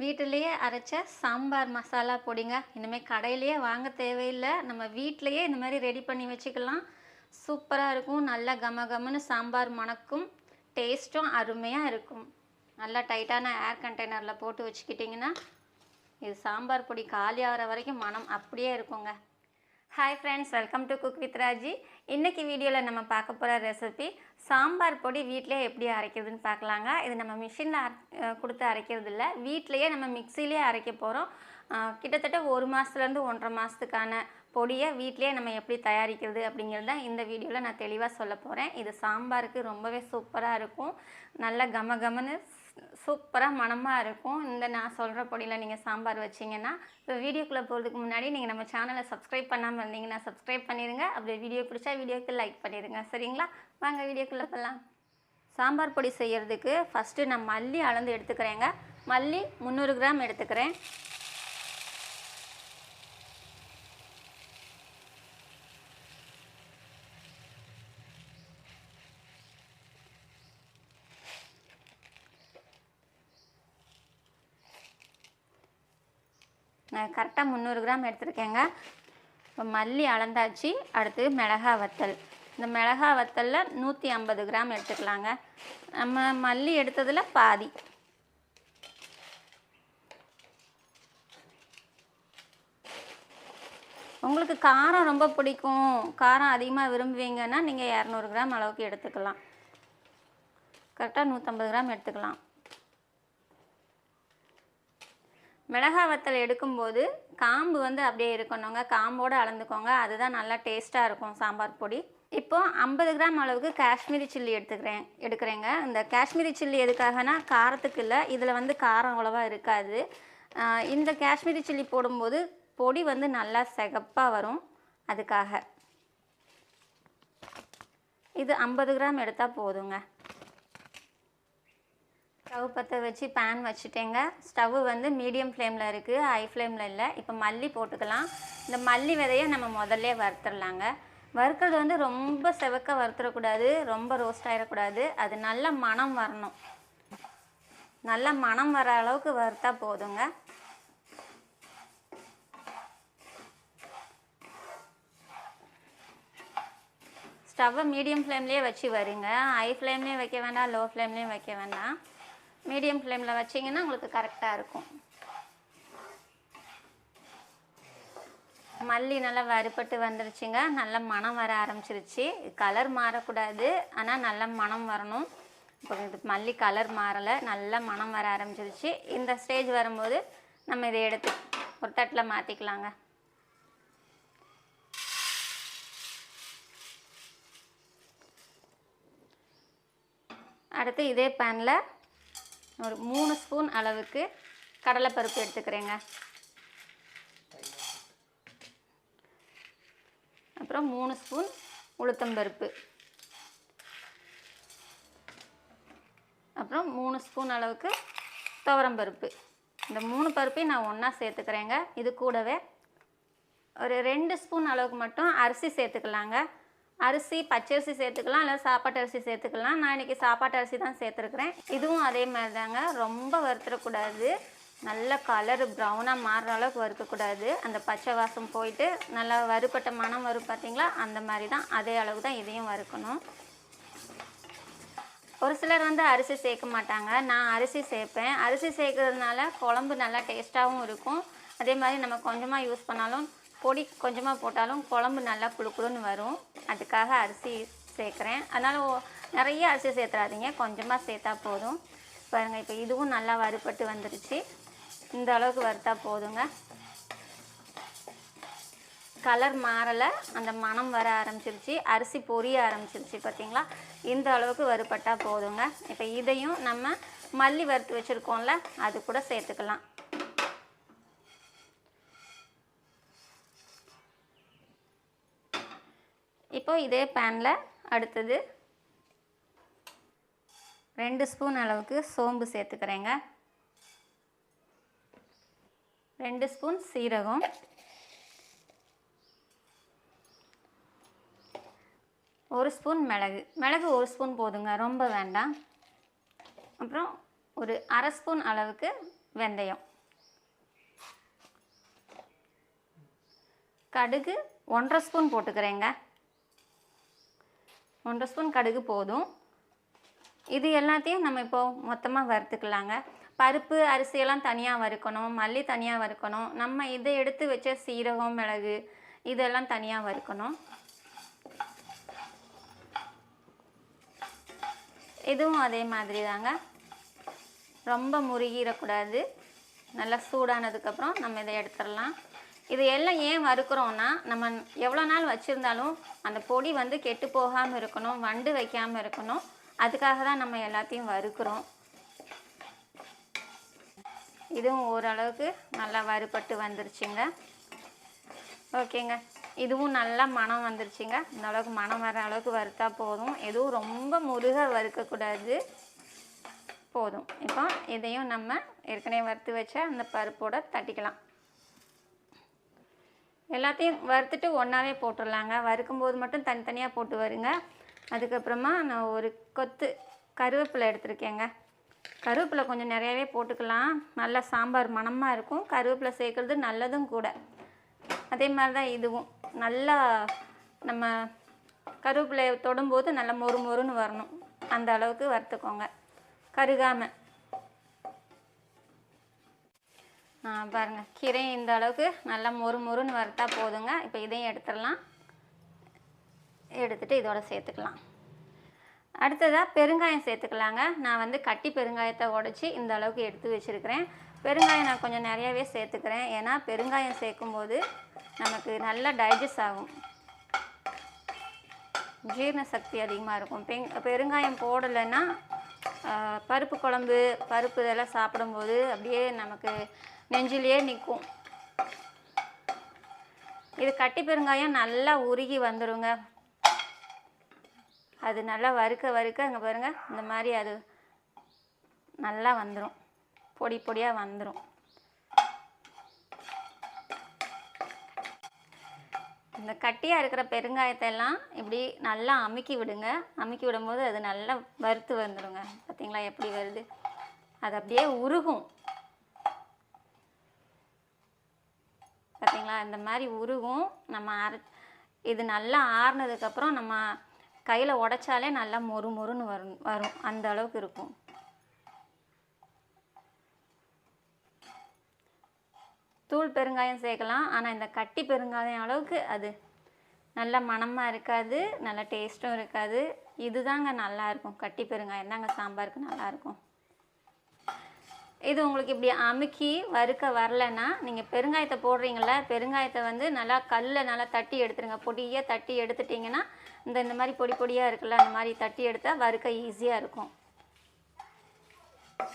வீட்டிலேயே அரைச்ச சாம்பார் மசாலா பொடிங்க இனிமேல் கடையிலேயே வாங்க தேவையில்லை. நம்ம வீட்டிலையே இந்த மாதிரி ரெடி பண்ணி வச்சுக்கலாம். சூப்பராக இருக்கும். நல்லா கம கமன்னு சாம்பார் மணக்கும். டேஸ்ட்டும் அருமையாக இருக்கும். நல்லா டைட்டான ஏர் கண்டெய்னரில் போட்டு வச்சுக்கிட்டிங்கன்னா இது சாம்பார் பொடி காலி ஆகிற வரைக்கும் மனம் அப்படியே இருக்குங்க. Hi friends welcome to cook with Raji இன்றைக்கி வீடியோவில் நம்ம பார்க்க போகிற ரெசிபி சாம்பார் பொடி வீட்டிலே எப்படி அரைக்கிறதுன்னு பார்க்கலாங்க. இது நம்ம மிஷினில் கொடுத்து அரைக்கிறது இல்லை. வீட்டிலையே நம்ம மிக்சிலே அரைக்க போகிறோம் கிட்டத்தட்ட ஒரு மாதத்துலேருந்து ஒன்றரை மாதத்துக்கான பொடியை வீட்டிலேயே நம்ம எப்படி தயாரிக்கிறது அப்படிங்கிறது தான் இந்த வீடியோவில் நான் தெளிவாக சொல்ல போகிறேன் இது சாம்பாருக்கு ரொம்பவே சூப்பராக இருக்கும். நல்ல கம கமன்னு சூப்பராக மணமாக இருக்கும். இந்த நான் சொல்கிற பொடியில் நீங்கள் சாம்பார் வச்சிங்கன்னா இப்போ வீடியோக்குள்ளே போகிறதுக்கு முன்னாடி நீங்கள் நம்ம சேனலை சப்ஸ்கிரைப் பண்ணாமல் இருந்தீங்கன்னா சப்ஸ்கிரைப் பண்ணிடுங்க அப்படியே வீடியோ பிடிச்சா வீடியோக்கு லைக் பண்ணிடுங்க சரிங்களா? வாங்க வீடியோக்குள்ளே போகலாம் சாம்பார் பொடி செய்கிறதுக்கு ஃபஸ்ட்டு நான் மல்லி அளந்து எடுத்துக்கிறேங்க. மல்லி முந்நூறு கிராம் எடுத்துக்கிறேன். கரெக்டாக முந்நூறு கிராம் எடுத்திருக்கேங்க. இப்போ மல்லி அளந்தாச்சு. அடுத்து மிளகா வத்தல். இந்த மிளகா வத்தலில் நூற்றி ஐம்பது கிராம் எடுத்துக்கலாங்க. நம்ம மல்லி எடுத்ததில் பாதி. உங்களுக்கு காரம் ரொம்ப பிடிக்கும். காரம் அதிகமாக விரும்புவீங்கன்னா நீங்கள் இரநூறு கிராம் அளவுக்கு எடுத்துக்கலாம். கரெக்டாக நூற்றம்பது கிராம் எடுத்துக்கலாம். மிளகா வத்தல் எடுக்கும்போது காம்பு வந்து அப்படியே இருக்கணுங்க. காம்போடு அளந்துக்கோங்க. அதுதான் நல்லா டேஸ்ட்டாக இருக்கும் சாம்பார் பொடி. இப்போது ஐம்பது கிராம் அளவுக்கு காஷ்மீரி சில்லி எடுத்துக்கிறேன். எடுக்கிறேங்க. இந்த காஷ்மீரி சில்லி எதுக்காகனா காரத்துக்கு இல்லை. இதில் வந்து காரம் அவ்வளோவா இருக்காது. இந்த காஷ்மீரி சில்லி போடும்போது பொடி வந்து நல்லா சிகப்பாக வரும். அதுக்காக. இது ஐம்பது கிராம் எடுத்தால் போதுங்க. ஸ்டவ் பற்ற வச்சு பேன் வச்சுட்டேங்க. ஸ்டவ் வந்து மீடியம் ஃப்ளேமில் இருக்குது ஹை ஃப்ளேமில் இல்லை. இப்போ மல்லி போட்டுக்கலாம். இந்த மல்லி விதையை நம்ம முதல்ல வறுத்துடலாங்க. வறுக்கிறது வந்து ரொம்ப செவக்க வறுத்துடக்கூடாது. ரொம்ப ரோஸ்ட் ஆகிடக்கூடாது அது நல்ல மணம் வரணும். நல்ல மணம் வர அளவுக்கு வறுத்தா போதுங்க. ஸ்டவ்வை மீடியம் ஃப்ளேம்லேயே வச்சு வருங்க ஹை ஃப்ளேம்லேயும் வைக்க வேண்டாம். லோ ஃப்ளேம்லேயும் வைக்க வேண்டாம். மீடியம் ஃப்ளேமில் வச்சிங்கன்னா உங்களுக்கு கரெக்டாக இருக்கும். மல்லி நல்லா வறுபட்டு வந்துருச்சுங்க. நல்ல மனம் வர ஆரம்பிச்சிருச்சு. கலர் மாறக்கூடாது. ஆனால் நல்ல மனம் வரணும். இப்போ இது மல்லி கலர் மாறலை. நல்ல மனம் வர ஆரம்பிச்சிருச்சு. இந்த ஸ்டேஜ் வரும்போது நம்ம இதை எடுத்து ஒரு தட்டில் மாற்றிக்கலாங்க அடுத்து இதே பேனில் ஒரு மூணு ஸ்பூன் அளவுக்கு கடலைப்பருப்பு எடுத்துக்கிறேங்க. அப்புறம் மூணு ஸ்பூன் உளுத்தம்பருப்பு அப்புறம் மூணு ஸ்பூன் அளவுக்கு துவரம்பருப்பு இந்த மூணு பருப்பையும் நான் ஒன்றா சேர்த்துக்கிறேங்க. இது கூடவே ஒரு ரெண்டு ஸ்பூன் அளவுக்கு மட்டும் அரிசி சேர்த்துக்கலாங்க. அரிசி பச்சரிசி சேர்த்துக்கலாம் இல்லை சாப்பாட்டு அரிசி சேர்த்துக்கலாம். நான் இன்றைக்கி சாப்பாட்டு அரிசி தான் சேர்த்துருக்குறேன். இதுவும் அதே மாதிரி தாங்க ரொம்ப வறுத்துடக்கூடாது. நல்ல கலர் ப்ரௌனாக மாறுற அளவுக்கு வறுக்கக்கூடாது. அந்த பச்சை வாசம் போயிட்டு நல்லா வறுப்பட்ட மனம் வரும் பார்த்தீங்களா அந்த மாதிரி தான் அதே அளவு தான் இதையும் வறுக்கணும். ஒரு சிலர் வந்து அரிசி சேர்க்க மாட்டாங்க. நான் அரிசி சேர்ப்பேன். அரிசி சேர்க்கறதுனால குழம்பு நல்லா டேஸ்ட்டாகவும் இருக்கும். அதே மாதிரி நம்ம கொஞ்சமாக யூஸ் பண்ணாலும் பொடி கொஞ்சமாக போட்டாலும் குழம்பு நல்லா குழுக்குழுன்னு வரும். அதுக்காக அரிசி சேர்க்குறேன். அதனால் நிறைய அரிசி சேர்த்துறாதீங்க. கொஞ்சமாக சேர்த்தா போதும். பாருங்கள் இப்போ இதுவும் நல்லா வறுபட்டு வந்துருச்சு. இந்த அளவுக்கு வறுத்தா போதுங்க. கலர் மாறலை. அந்த மணம் வர ஆரம்பிச்சிருச்சு. அரிசி பொரிய ஆரம்பிச்சிருச்சு பார்த்தீங்களா இந்த அளவுக்கு வறுபட்டா போதுங்க. இப்போ இதையும் நம்ம மல்லி வறுத்து வச்சுருக்கோம்ல அது கூட சேர்த்துக்கலாம். இப்போ இதே பேனில் அடுத்தது ரெண்டு ஸ்பூன் அளவுக்கு சோம்பு சேர்த்துக்கிறேங்க. ரெண்டு ஸ்பூன் சீரகம். ஒரு ஸ்பூன் மிளகு. மிளகு ஒரு ஸ்பூன் போதுங்க ரொம்ப வேண்டாம். அப்புறம் ஒரு அரை ஸ்பூன் அளவுக்கு வெந்தயம். கடுகு ஒன்றரை ஸ்பூன் போட்டுக்கிறேங்க. ஒன்றரை ஸ்பூன் கடுகு போதும். இது எல்லாத்தையும் நம்ம இப்போது மொத்தமாக வறுத்துக்கலாங்க. பருப்பு அரிசியெல்லாம் தனியாக வறுக்கணும் மல்லி தனியாக வறுக்கணும். நம்ம இதை எடுத்து வச்ச சீரகம் மிளகு இதெல்லாம் தனியாக வறுக்கணும். இதுவும் அதே மாதிரி தாங்க. ரொம்ப முருகிடக்கூடாது. நல்லா சூடானதுக்கப்புறம் நம்ம இதை எடுத்துடலாம். இது எல்லாம் ஏன் வறுக்கிறோன்னா நம்ம எவ்வளோ நாள் வச்சுருந்தாலும் அந்த பொடி வந்து கெட்டு போகாமல் இருக்கணும் வண்டு வைக்காமல் இருக்கணும். அதுக்காக தான் நம்ம எல்லாத்தையும் வறுக்கிறோம். இதுவும் ஓரளவுக்கு நல்லா வறுபட்டு வந்துருச்சுங்க. ஓகேங்க. இதுவும் நல்லா மனம் வந்துருச்சுங்க. இந்த அளவுக்கு மனம் வர அளவுக்கு வறுத்தா போதும். எதுவும் ரொம்ப முருக வறுக்கக்கூடாது. போதும். இப்போ இதையும் நம்ம ஏற்கனவே வறுத்து வச்ச அந்த பருப்போட தட்டிக்கலாம். எல்லாத்தையும் வறுத்துட்டு ஒன்றாவே போட்டுடலாங்க. வறுக்கும்போது மட்டும் தனித்தனியாக போட்டு வருங்க. அதுக்கப்புறமா நான் ஒரு கொத்து கருவேப்பிலை எடுத்திருக்கேங்க. கருவேப்பிலை கொஞ்சம் நிறையாவே போட்டுக்கலாம். நல்லா சாம்பார் மணமாக இருக்கும். கருவேப்பிலை சேர்க்குறது நல்லதும் கூட. அதே மாதிரி தான் இதுவும். நல்லா நம்ம கருவேப்பிலையை தொடும்போது நல்லா மொறு மொறுன்னு வரணும். அந்த அளவுக்கு வறுத்துக்கோங்க. கருகாமல் ஆ கீரையும் இந்த அளவுக்கு நல்லா மொறு மொறுன்னு வறுத்தா போதுங்க. இப்போ இதையும் எடுத்துடலாம். எடுத்துகிட்டு இதோட சேர்த்துக்கலாம். அடுத்ததாக பெருங்காயம் சேர்த்துக்கலாங்க. நான் வந்து கட்டி பெருங்காயத்தை உடச்சி இந்த அளவுக்கு எடுத்து வச்சுருக்கிறேன். பெருங்காயம் நான் கொஞ்சம் நிறையாவே சேர்த்துக்கிறேன். ஏன்னா பெருங்காயம் சேர்க்கும்போது நமக்கு நல்லா டைஜஸ்ட் ஆகும். ஜீரண சக்தி அதிகமாக இருக்கும். பெங் பெருங்காயம் போடலைன்னா பருப்பு குழம்பு பருப்பு இதெல்லாம் சாப்பிடும்போது அப்படியே நமக்கு நெஞ்சிலேயே நிற்கும். இது கட்டி பெருங்காயம் நல்லா உருகி வந்துருங்க. அது நல்லா வறுக்க வறுக்க அங்கே பாருங்கள் இந்த மாதிரி அது நல்லா வந்துடும் பொடி பொடியாக வந்துடும் இந்த கட்டியாக இருக்கிற பெருங்காயத்தை எல்லாம் இப்படி நல்லா அமுக்கி விடுங்க. அமுக்கி விடும்போது அது நல்லா வறுத்து வந்துடுங்க பார்த்தீங்களா எப்படி வருது? அது அப்படியே உருகும். பார்த்தீங்களா இந்த மாதிரி உருகும். நம்ம அரை இது நல்லா ஆறுனதுக்கப்புறம் நம்ம கையில் உடைச்சாலே நல்லா மொறு மொறுன்னு வரும் வரும். அந்த அளவுக்கு இருக்கும். தூள் பெருங்காயம் சேர்க்கலாம். ஆனால் இந்த கட்டி பெருங்காயம் அளவுக்கு அது நல்ல மணமாக இருக்காது நல்ல டேஸ்ட்டும் இருக்காது. இதுதாங்க தாங்க நல்லாயிருக்கும் கட்டி பெருங்காயம் தாங்க சாம்பாருக்கு நல்லாயிருக்கும் இது உங்களுக்கு இப்படி அமுக்கி வறுக்க வரலைன்னா நீங்கள் பெருங்காயத்தை போடுறீங்கள பெருங்காயத்தை வந்து நல்லா கல்லில் நல்லா தட்டி எடுத்துருங்க. பொடியாக தட்டி எடுத்துட்டிங்கன்னா இந்த இந்த மாதிரி பொடி பொடியாக இருக்குல்ல அந்த மாதிரி தட்டி எடுத்தால் வறுக்க ஈஸியாக இருக்கும்.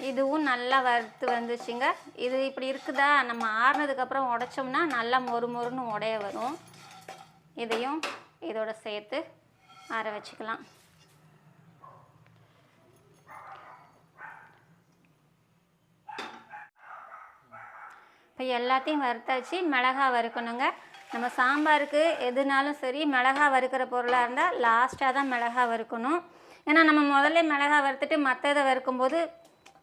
இதுவும் நல்லா வறுத்து வந்துச்சுங்க. இது இப்படி இருக்குதா? நம்ம ஆறுனதுக்கப்புறம் உடைச்சோம்னா நல்லா மொறு மொறுன்னு உடைய வரும். இதையும் இதோட சேர்த்து ஆற வச்சுக்கலாம். இப்போ எல்லாத்தையும் வறுத்தாச்சு. மிளகா வறுக்கணுங்க. நம்ம சாம்பாருக்கு எதுனாலும் சரி மிளகா வறுக்கிற பொருளாக இருந்தால் லாஸ்ட்டாக தான் மிளகா வறுக்கணும். ஏன்னா நம்ம முதல்ல மிளகா வறுத்துட்டு மற்றதை வறுக்கும்போது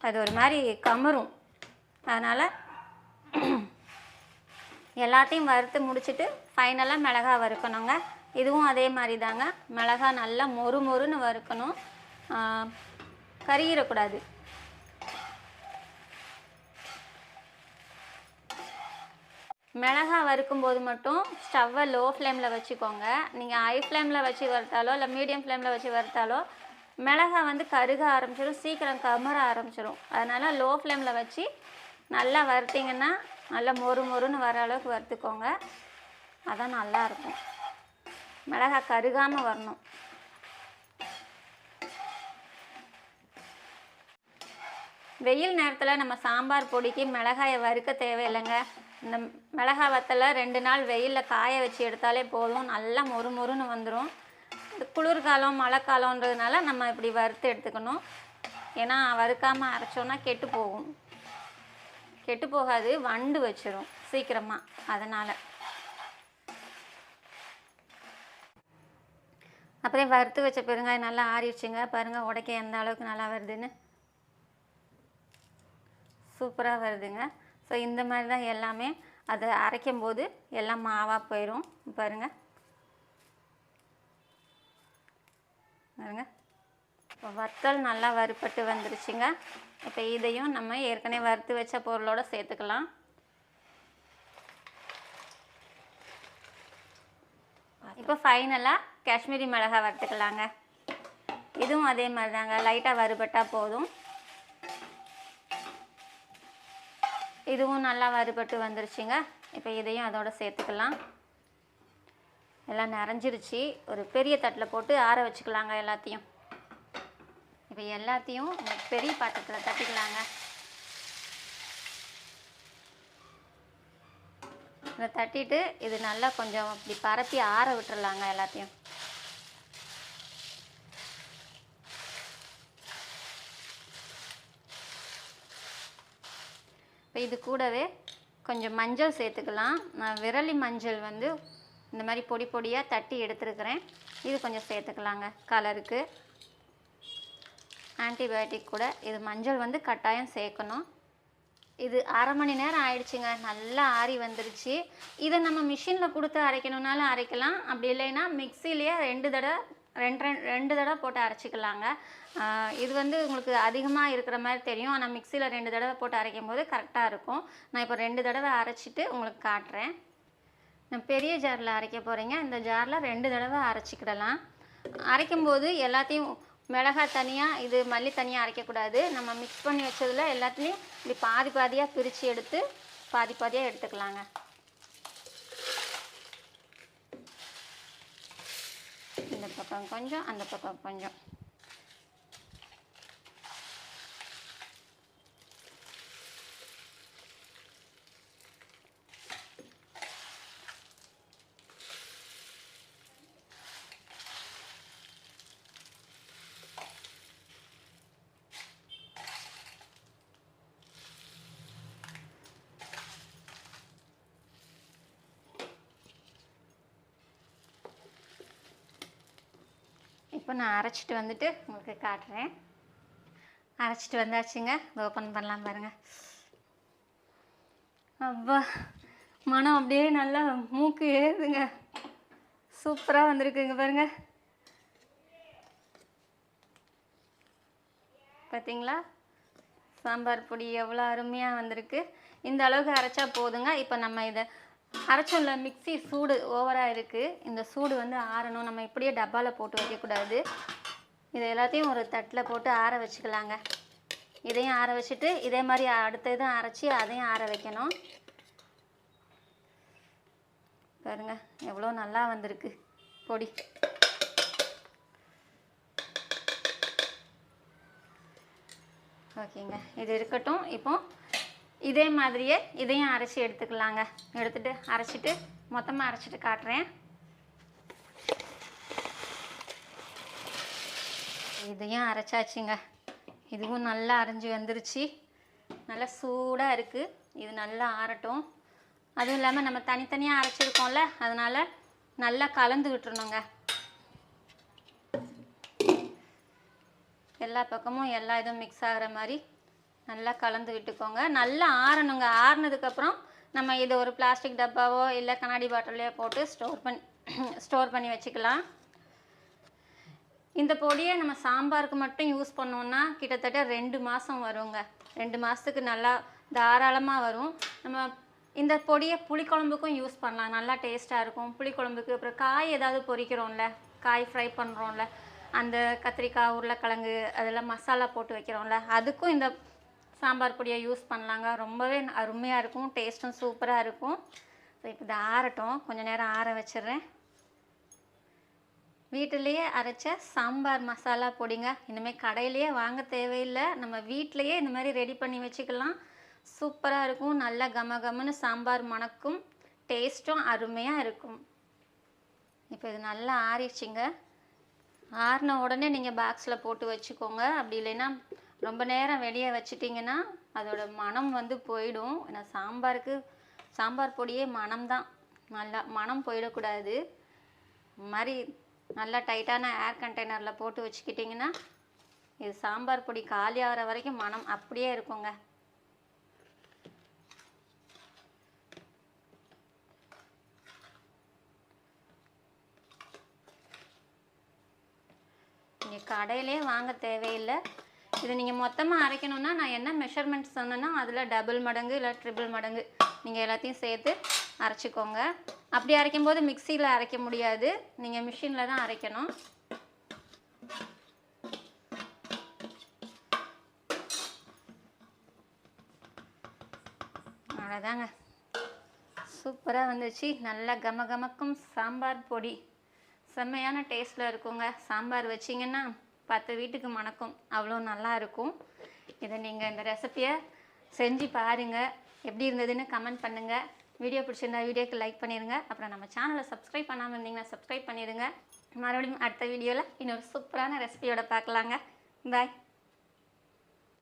அது ஒரு மாதிரி கமரும். அதனால் எல்லாத்தையும் வறுத்து முடிச்சுட்டு ஃபைனலாக மிளகா வறுக்கணுங்க. இதுவும் அதே மாதிரி தாங்க மிளகா நல்லா மொறு மொறுன்னு வறுக்கணும். ஆஹ், கருகிடக்கூடாது. மிளகா வறுக்கும்போது மட்டும் ஸ்டவ்வை லோ ஃப்ளேமில் வச்சுக்கோங்க நீங்கள் ஹை ஃப்ளேமில் வச்சு வறுத்தாலோ இல்லை மீடியம் ஃப்ளேமில் வச்சு வறுத்தாலோ மிளகா வந்து கருக ஆரம்பிச்சிடும் சீக்கிரம் கமர ஆரம்பிச்சிடும் அதனால் லோ ஃப்ளேமில் வச்சு நல்லா வறுத்திங்கன்னா நல்லா மொறு மொறுன்னு வர அளவுக்கு வறுத்துக்கோங்க. அதான் நல்லாயிருக்கும் மிளகாய் மிளகா கருகாமல் வரணும். வெயில் நேரத்தில் நம்ம சாம்பார் பொடிக்கு மிளகாயை வறுக்க தேவையில்லைங்க. இந்த மிளகா வத்தலை ரெண்டு நாள் வெயிலில் காய வச்சு எடுத்தாலே போதும். நல்லா மொறு மொறுன்னு வந்துடும் குளிர்காலம் மழை நம்ம இப்படி வறுத்து எடுத்துக்கணும். ஏன்னா வறுக்காமல் அரைச்சோன்னா கெட்டு போகும். கெட்டு போகாது வண்டு வச்சிரும் சீக்கிரமாக அதனால். அப்படியே வறுத்து வச்ச பெருங்காயம் நல்லா ஆறிடுச்சுங்க. பாருங்கள் உடைக்க எந்த அளவுக்கு நல்லா வருதுன்னு. சூப்பராக வருதுங்க. ஸோ இந்த மாதிரி தான் எல்லாமே. அதை அரைக்கும் போது எல்லாம் மாவாக போயிடும் பாருங்கள் பாருங்க. இப்போ வத்தல் நல்லா வறுப்பட்டு வந்துருச்சுங்க. இப்போ இதையும் நம்ம ஏற்கனவே வறுத்து வச்ச பொருளோட சேர்த்துக்கலாம். இப்போ ஃபைனலாக காஷ்மீரி மிளகாய் வறுத்துக்கலாங்க. இதுவும் அதே மாதிரி தாங்க லைட்டாக வறுபட்டால் போதும். இதுவும் நல்லா வறுபட்டு வந்துருச்சுங்க. இப்போ இதையும் அதோட சேர்த்துக்கலாம். எல்லாம் நிறைஞ்சிருச்சு. ஒரு பெரிய தட்டில் போட்டு ஆற வச்சுக்கலாங்க எல்லாத்தையும். இப்போ எல்லாத்தையும் பெரிய பாத்திரத்தில் தட்டிக்கலாங்க. இதை தட்டிட்டு இது நல்லா கொஞ்சம் இப்படி பரப்பி ஆற விட்டுறலாங்க எல்லாத்தையும். இப்போ இது கூடவே கொஞ்சம் மஞ்சள் சேர்த்துக்கலாம். நான் விரலி மஞ்சள் வந்து இந்த மாதிரி பொடி பொடியாக தட்டி எடுத்துருக்கிறேன். இது கொஞ்சம் சேர்த்துக்கலாங்க கலருக்கு. ஆன்டிபயோட்டிக் கூட இது மஞ்சள் வந்து கட்டாயம் சேர்க்கணும். இது அரை மணி நேரம் ஆயிடுச்சுங்க நல்லா ஆறி வந்துருச்சு. இதை நம்ம மிஷினில் கொடுத்து அரைக்கணுன்னாலும் அரைக்கலாம். அப்படி இல்லைன்னா மிக்சிலேயே ரெண்டு தடவை ரெண்டு ரெண்டு ரெண்டு தடவை போட்டு அரைச்சிக்கலாங்க. இது வந்து உங்களுக்கு அதிகமாக இருக்கிற மாதிரி தெரியும். ஆனால் மிக்சியில் ரெண்டு தடவை போட்டு அரைக்கும் போது கரெக்டாக இருக்கும். நான் இப்போ ரெண்டு தடவை அரைச்சிட்டு உங்களுக்கு காட்டுறேன். பெரிய ஜாரில் அரைக்க போகிறீங்க இந்த ஜாரில் ரெண்டு தடவை அரைச்சிக்கிடலாம். அரைக்கும்போது எல்லாத்தையும் மிளகாய் தனியாக இது மல்லி தனியாக அரைக்கக்கூடாது. நம்ம மிக்ஸ் பண்ணி வச்சதில் எல்லாத்துலேயும் இப்படி பாதி பாதியாக பிரித்து எடுத்து பாதி பாதியாக எடுத்துக்கலாங்க. இந்த பக்கம் கொஞ்சம் அந்த பக்கம் கொஞ்சம். இப்போ நான் அரைச்சிட்டு வந்துட்டு உங்களுக்கு காட்டுறேன். அரைச்சிட்டு வந்தாச்சுங்க. ஓப்பன் பண்ணலாம் பாருங்கள் அப்பா மனம் அப்படியே நல்லா மூக்கு ஏறுதுங்க. சூப்பராக வந்திருக்குங்க பாருங்க. பார்த்தீங்களா சாம்பார் பொடி எவ்வளோ அருமையாக வந்திருக்கு. இந்த அளவுக்கு அரைச்சா போதுங்க. இப்போ நம்ம இதை அரைச்சோம்ல மிக்ஸி சூடு ஓவராக இருக்குது இந்த சூடு வந்து ஆறணும். நம்ம இப்படியே டப்பாவில் போட்டு வைக்கக்கூடாது. இது எல்லாத்தையும் ஒரு தட்டில் போட்டு ஆற வச்சுக்கலாங்க. இதையும் ஆற வச்சுட்டு இதே மாதிரி அடுத்த இதும் அரைச்சி அதையும் ஆற வைக்கணும். பாருங்க எவ்வளோ நல்லா வந்திருக்கு. பொடி. ஓகேங்க. இது இருக்கட்டும். இப்போது இதே மாதிரியே இதையும் அரைச்சி எடுத்துக்கலாங்க. எடுத்துட்டு அரைச்சிட்டு மொத்தமாக அரைச்சிட்டு காட்டுறேன். இதையும் அரைச்சாச்சுங்க. இதுவும் நல்லா அரைஞ்சி வந்துருச்சு. நல்லா சூடாக இருக்குது இது நல்லா ஆறட்டும். அதுவும் இல்லாமல் நம்ம தனித்தனியாக அரைச்சிருக்கோம்ல அதனால் நல்லா கலந்து விட்டுருணுங்க எல்லா பக்கமும் எல்லா இதுவும் மிக்ஸ் ஆகிற மாதிரி நல்லா கலந்து விட்டுக்கோங்க. நல்லா ஆறணுங்க. ஆறுனதுக்கப்புறம் நம்ம இதை ஒரு பிளாஸ்டிக் டப்பாவோ இல்லை கண்ணாடி பாட்டிலையோ போட்டு ஸ்டோர் பண்ணி ஸ்டோர் பண்ணி வச்சுக்கலாம். இந்த பொடியை நம்ம சாம்பாருக்கு மட்டும் யூஸ் பண்ணோம்னா கிட்டத்தட்ட ரெண்டு மாதம் வருங்க. ரெண்டு மாதத்துக்கு நல்லா தாராளமாக வரும். நம்ம இந்த பொடியை புளிக்குழம்புக்கும் யூஸ் பண்ணலாம். நல்லா டேஸ்ட்டாக இருக்கும். புளிக்குழம்புக்கு அப்புறம் காய் ஏதாவது பொரிக்கிறோம்ல காய் ஃப்ரை பண்ணுறோம்ல அந்த கத்திரிக்காய் உருளைக்கிழங்கு அதெல்லாம் மசாலா போட்டு வைக்கிறோம்ல அதுக்கும் இந்த சாம்பார் பொடியை யூஸ் பண்ணலாங்க. ரொம்பவே அருமையாக இருக்கும். டேஸ்ட்டும் சூப்பராக இருக்கும். ஸோ இப்போ இதை ஆறட்டும். கொஞ்சம் நேரம் ஆற வச்சிடுறேன். வீட்டிலேயே அரைச்ச சாம்பார் மசாலா பொடிங்க இனிமேல் கடையிலேயே வாங்க தேவையில்லை. நம்ம வீட்டிலையே இந்த மாதிரி ரெடி பண்ணி வச்சுக்கலாம். சூப்பராக இருக்கும். நல்லா கம கமன்னு சாம்பார் மணக்கும். டேஸ்ட்டும் அருமையாக இருக்கும். இப்போ இது நல்லா ஆறிடுச்சிங்க. ஆறின உடனே நீங்கள் பாக்ஸில் போட்டு வச்சுக்கோங்க. அப்படி இல்லைன்னா ரொம்ப நேரம் வெளியே வச்சிட்டிங்கன்னா அதோட மனம் வந்து போயிடும். ஏன்னா சாம்பாருக்கு சாம்பார் பொடியே மனம்தான். நல்லா மனம் போயிடக்கூடாது. மாதிரி நல்லா டைட்டான ஏர் கண்டெய்னரில் போட்டு வச்சுக்கிட்டிங்கன்னா இது சாம்பார் பொடி காலி ஆகிற வரைக்கும் மனம் அப்படியே இருக்குங்க. நீங்கள் கடையிலே வாங்க தேவையில்லை. இதை நீங்கள் மொத்தமாக அரைக்கணும்னா நான் என்ன மெஷர்மெண்ட் சொன்னேன்னா அதில் டபுள் மடங்கு இல்லை ட்ரிபிள் மடங்கு நீங்கள் எல்லாத்தையும் சேர்த்து அரைச்சிக்கோங்க. அப்படி அரைக்கும்போது மிக்சியில் அரைக்க முடியாது. நீங்கள் மிஷினில் தான் அரைக்கணும். அவ்வளோதாங்க சூப்பராக வந்துச்சு. நல்லா கம கமக்கும் சாம்பார் பொடி. செம்மையான டேஸ்ட்டில் இருக்குங்க. சாம்பார் வச்சிங்கன்னா பத்து வீட்டுக்கு மணக்கும். அவ்வளோ நல்லா இருக்கும். இதை நீங்கள் இந்த ரெசிப்பியை செஞ்சு பாருங்கள் எப்படி இருந்ததுன்னு கமெண்ட் பண்ணுங்கள் வீடியோ பிடிச்சிருந்தா வீடியோக்கு லைக் பண்ணிடுங்க அப்புறம் நம்ம சேனலை சப்ஸ்கிரைப் பண்ணாமல் இருந்தீங்கன்னா சப்ஸ்கிரைப் பண்ணிடுங்க மறுபடியும் அடுத்த வீடியோவில் இன்னொரு சூப்பரான ரெசிபியோட பார்க்கலாங்க. பாய்